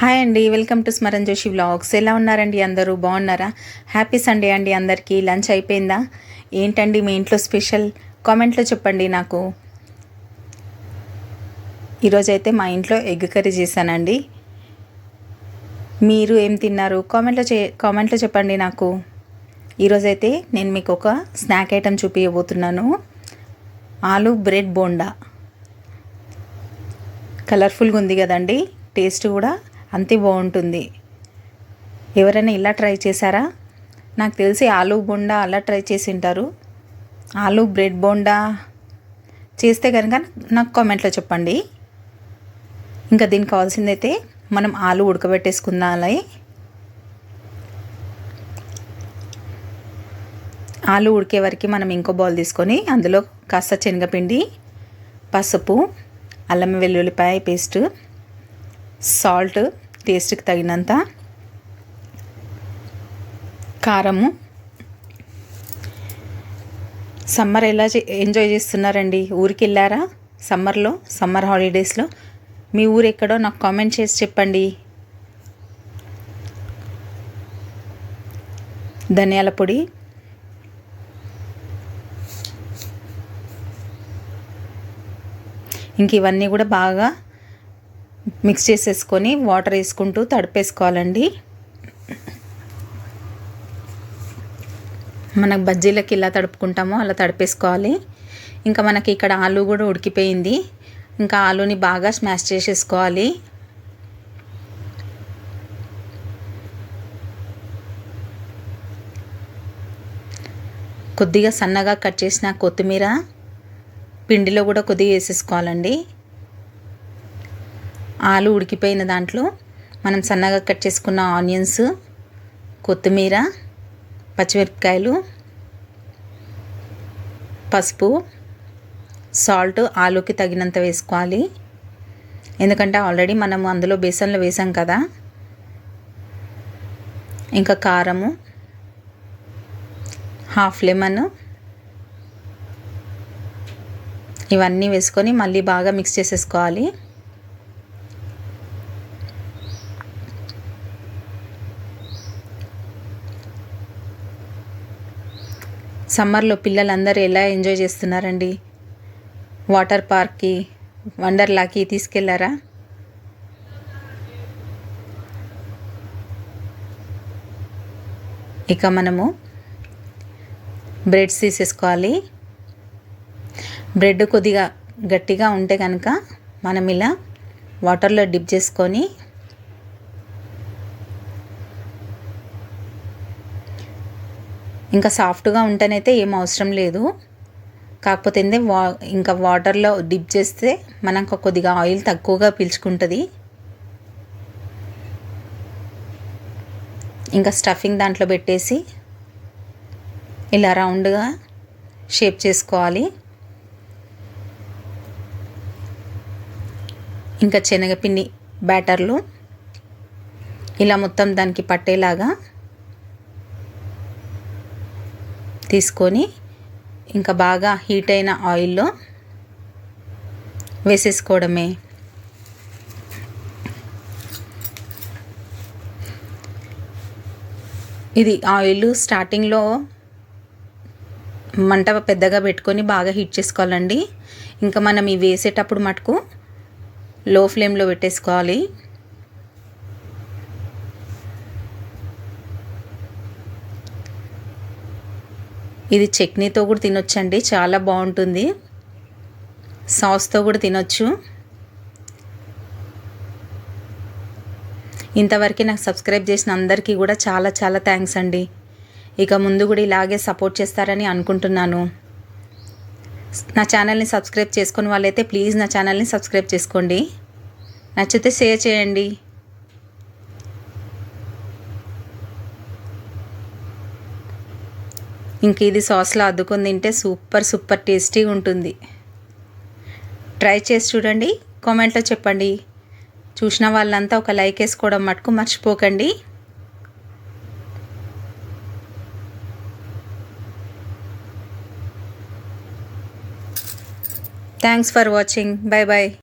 Hi అండి welcome to Smaran Joshi vlogs. ఎలా ఉన్నారండి అందరూ? బాగున్నారా? హ్యాపీ సండే అండి అందరికీ. లంచ్ అయిపోయిందా? ఏంటండి మీ ఇంట్లో స్పెషల్? కామెంట్లో చెప్పండి నాకు. ఈరోజైతే మా ఇంట్లో ఎగ్ కర్రీ చేశానండి. మీరు ఏం తిన్నారు? కామెంట్లో చే కామెంట్లో చెప్పండి నాకు. ఈరోజైతే నేను మీకు ఒక స్నాక్ ఐటెం చూపించబోతున్నాను ఆలు బ్రెడ్ బోండా. కలర్ఫుల్గా ఉంది కదండి. టేస్ట్ కూడా అంతే బాగుంటుంది. ఎవరైనా ఇలా ట్రై చేశారా? నాకు తెలిసి ఆలు బోండా అలా ట్రై చేసి ఉంటారు. ఆలు బ్రెడ్ బోండా చేస్తే కనుక నాకు కామెంట్లో చెప్పండి. ఇంకా దీనికి కావాల్సిందైతే మనం ఆలు ఉడకబెట్టేసుకుందాలి. ఆలు ఉడికే వరకు మనం ఇంకో బౌల్ తీసుకొని అందులో కాస్త శనగపిండి పసుపు అల్లం వెల్లుల్లిపాయ పేస్ట్ సాల్ట్ టేస్ట్కి తగినంత కారము. సమ్మర్ ఎలా ఎంజాయ్ చేస్తున్నారండి? ఊరికి వెళ్ళారా సమ్మర్లో సమ్మర్ హాలిడేస్లో? మీ ఊరు ఎక్కడో నాకు కామెంట్ చేసి చెప్పండి. ధనియాల పొడి. ఇంక ఇవన్నీ కూడా బాగా మిక్స్ చేసేసుకొని వాటర్ వేసుకుంటూ తడిపేసుకోవాలండి. మనకు బజ్జీలకి ఇలా తడుపుకుంటామో అలా తడిపేసుకోవాలి. ఇంకా మనకి ఇక్కడ ఆలు కూడా ఉడికిపోయింది. ఇంకా ఆలుని బాగా స్మాష్ చేసేసుకోవాలి. కొద్దిగా సన్నగా కట్ చేసిన కొత్తిమీర పిండిలో కూడా కొద్దిగా వేసేసుకోవాలండి. ఆలు ఉడికిపోయిన దాంట్లో మనం సన్నగా కట్ చేసుకున్న ఆనియన్స్ కొత్తిమీర పచ్చిమిరపకాయలు పసుపు సాల్ట్ ఆలుకి తగినంత వేసుకోవాలి. ఎందుకంటే ఆల్రెడీ మనం అందులో బేసన్లో వేసాం కదా. ఇంకా కారము హాఫ్ లెమన్ ఇవన్నీ వేసుకొని మళ్ళీ బాగా మిక్స్ చేసేసుకోవాలి. సమ్మర్లో పిల్లలందరూ ఎలా ఎంజాయ్ చేస్తున్నారండి? వాటర్ పార్క్కి వండర్లాకి తీసుకెళ్ళారా? ఇక మనము బ్రెడ్స్ తీసేసుకోవాలి. బ్రెడ్ కొద్దిగా గట్టిగా ఉంటే కనుక మనం ఇలా వాటర్లో డిప్ చేసుకొని ఇంకా సాఫ్ట్గా ఉంటేనైతే ఏం అవసరం లేదు. కాకపోతే వా ఇంకా వాటర్లో డిప్ చేస్తే మనకు కొద్దిగా ఆయిల్ తక్కువగా పీల్చుకుంటుంది. ఇంకా స్టఫింగ్ దాంట్లో పెట్టేసి ఇలా రౌండ్గా షేప్ చేసుకోవాలి. ఇంకా శనగపిండి బ్యాటర్లు ఇలా మొత్తం దానికి పట్టేలాగా తీసుకొని ఇంకా బాగా హీట్ అయిన ఆయిల్లో వేసేసుకోవడమే. ఇది ఆయిల్ స్టార్టింగ్లో మంట పెద్దగా పెట్టుకొని బాగా హీట్ చేసుకోవాలండి. ఇంకా మనం ఇవి వేసేటప్పుడు మటుకు లో ఫ్లేమ్లో పెట్టేసుకోవాలి. ఇది చట్నీతో కూడా తినొచ్చండి. చాలా బాగుంటుంది. సాస్తో కూడా తినొచ్చు. ఇంతవరకు నాకు సబ్స్క్రైబ్ చేసిన అందరికీ కూడా చాలా చాలా థ్యాంక్స్ అండి. ఇక ముందు కూడా ఇలాగే సపోర్ట్ చేస్తారని అనుకుంటున్నాను. నా ఛానల్ని సబ్స్క్రైబ్ చేసుకుని వాళ్ళైతే ప్లీజ్ నా ఛానల్ని సబ్స్క్రైబ్ చేసుకోండి. నచ్చితే షేర్ చేయండి. ఇంక ఇది సాస్లో అద్దుకొని తింటే సూపర్ సూపర్ టేస్టీగా ఉంటుంది. ట్రై చేసి చూడండి. కామెంట్లో చెప్పండి. చూసిన వాళ్ళంతా ఒక లైక్ వేసుకోవడం మటుకు మర్చిపోకండి. Thanks for watching bye bye